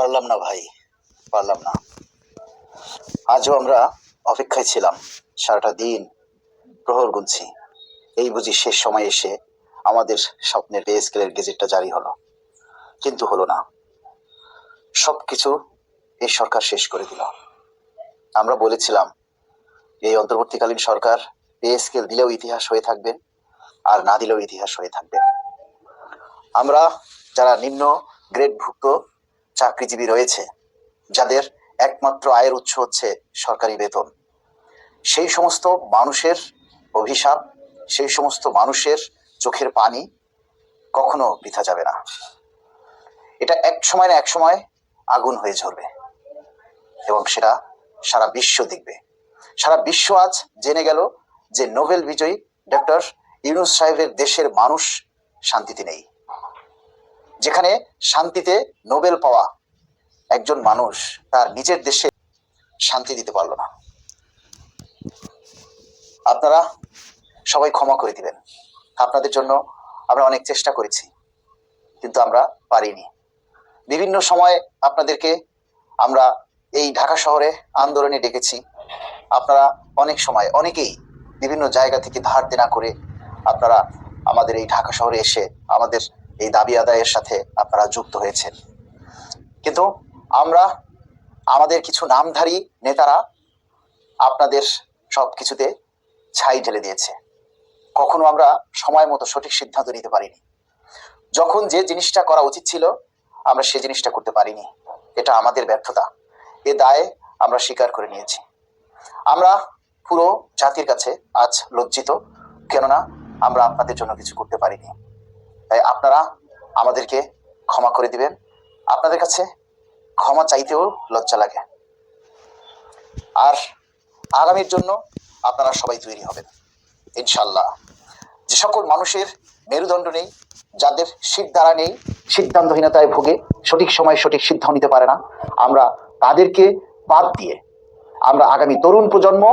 পারলাম না ভাই, পারলাম না। আজও আমরা অপেক্ষায় ছিলাম, সারাটা দিন প্রহর গুনছি। এই বুঝি শেষ সময় এসে আমাদের স্বপ্নের পে স্কেলের গেজেটটা জারি হলো। কিন্তু হলো না। সব কিছু এই সরকার শেষ করে দিল। আমরা বলেছিলাম, এই অন্তর্বর্তীকালীন সরকার পে স্কেল দিলেও ইতিহাস হয়ে থাকবে, আর না দিলেও ইতিহাস হয়ে থাকবে। আমরা যারা নিম্ন গ্রেডভুক্ত চাকরিজীবী রয়েছে, যাদের একমাত্র আয়ের উৎস হচ্ছে সরকারি বেতন। সেই সমস্ত মানুষের অভিশাপ, সেই সমস্ত মানুষের চোখের পানি কখনো বৃথা যাবে না। এটা এক সময় না এক সময় আগুন হয়ে ঝরবে এবং সেটা সারা বিশ্ব দেখবে। সারা বিশ্ব আজ জেনে গেল যে নোবেল বিজয়ী ডক্টর ইউনুস সাহেবের দেশের মানুষ শান্তিতে নেই। যেখানে শান্তিতে নোবেল পাওয়া একজন মানুষ তার নিজের দেশে শান্তি দিতে পারল না। আপনারা সবাই ক্ষমা করে দিবেন। আপনাদের জন্য আমরা অনেক চেষ্টা করেছি, কিন্তু আমরা পারিনি। বিভিন্ন সময় আপনাদেরকে আমরা এই ঢাকা শহরে আন্দোলনে ডেকেছি। আপনারা অনেক সময়, অনেকেই বিভিন্ন জায়গা থেকে ধার দেনা করে আপনারা আমাদের এই ঢাকা শহরে এসে আমাদের এই দাবি আদায়ের সাথে আপনারা যুক্ত হয়েছেন। কিন্তু আমরা আমাদের কিছু নামধারী নেতারা আপনাদের সব কিছুতে ছাই ঢেলে দিয়েছে। কখনো আমরা সময় মতো সঠিক সিদ্ধান্ত নিতে পারিনি। যখন যে জিনিসটা করা উচিত ছিল, আমরা সে জিনিসটা করতে পারিনি। এটা আমাদের ব্যর্থতা। এ দায় আমরা স্বীকার করে নিয়েছি। আমরা পুরো জাতির কাছে আজ লজ্জিত, কেননা আমরা আপনাদের জন্য কিছু করতে পারিনি। তাই আপনারা আমাদেরকে ক্ষমা করে দিবেন। আপনাদের কাছে ক্ষমা চাইতেও লজ্জা লাগে। আর আগামীর জন্য আপনারা সবাই তৈরি হবেন ইনশাল্লাহ যে সকল মানুষের মেরুদণ্ড নেই, যাদের শীত দ্বারা নেই, সিদ্ধান্তহীনতায় ভোগে সঠিক সময় সঠিক সিদ্ধান্ত নিতে পারে না, আমরা তাদেরকে বাদ দিয়ে আমরা আগামী তরুণ প্রজন্ম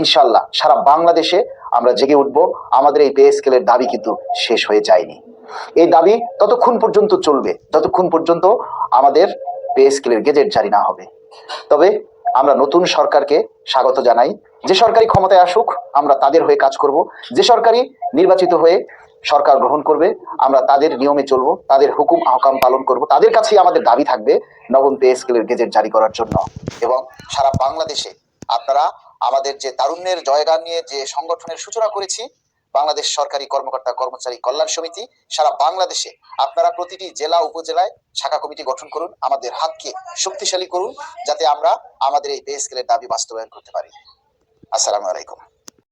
ইনশাল্লাহ সারা বাংলাদেশে আমরা জেগে উঠব। আমাদের এই পে স্কেলের দাবি কিন্তু শেষ হয়ে যায়নি। এই দাবি ততক্ষণ পর্যন্ত চলবে যতক্ষণ পর্যন্ত আমাদের পে স্কেলের গেজেট জারি না হবে। তবে আমরা নতুন সরকারকে স্বাগত জানাই। যে সরকারি ক্ষমতায় আসুক, আমরা তাদের হয়ে কাজ করব। যে সরকারি নির্বাচিত হয়ে সরকার গ্রহণ করবে, আমরা তাদের নিয়মে চলব, তাদের হুকুম আহকাম পালন করব। তাদের কাছেই আমাদের দাবি থাকবে নবম পে স্কেলের গেজেট জারি করার জন্য। এবং সারা বাংলাদেশে আপনারা আমাদের যে তারুণ্যের জয়গান নিয়ে যে সংগঠনের সূচনা করেছি বাংলাদেশ সরকারি কর্মকর্তা কর্মচারী কল্যাণ সমিতি, সারা বাংলাদেশে আপনারা প্রতিটি জেলা, উপজেলায় শাখা কমিটি গঠন করুন, আমাদের হাতকে শক্তিশালী করুন, যাতে আমরা আমাদের এই পে দাবি বাস্তবায়ন করতে পারি। আসসালামু আলাইকুম।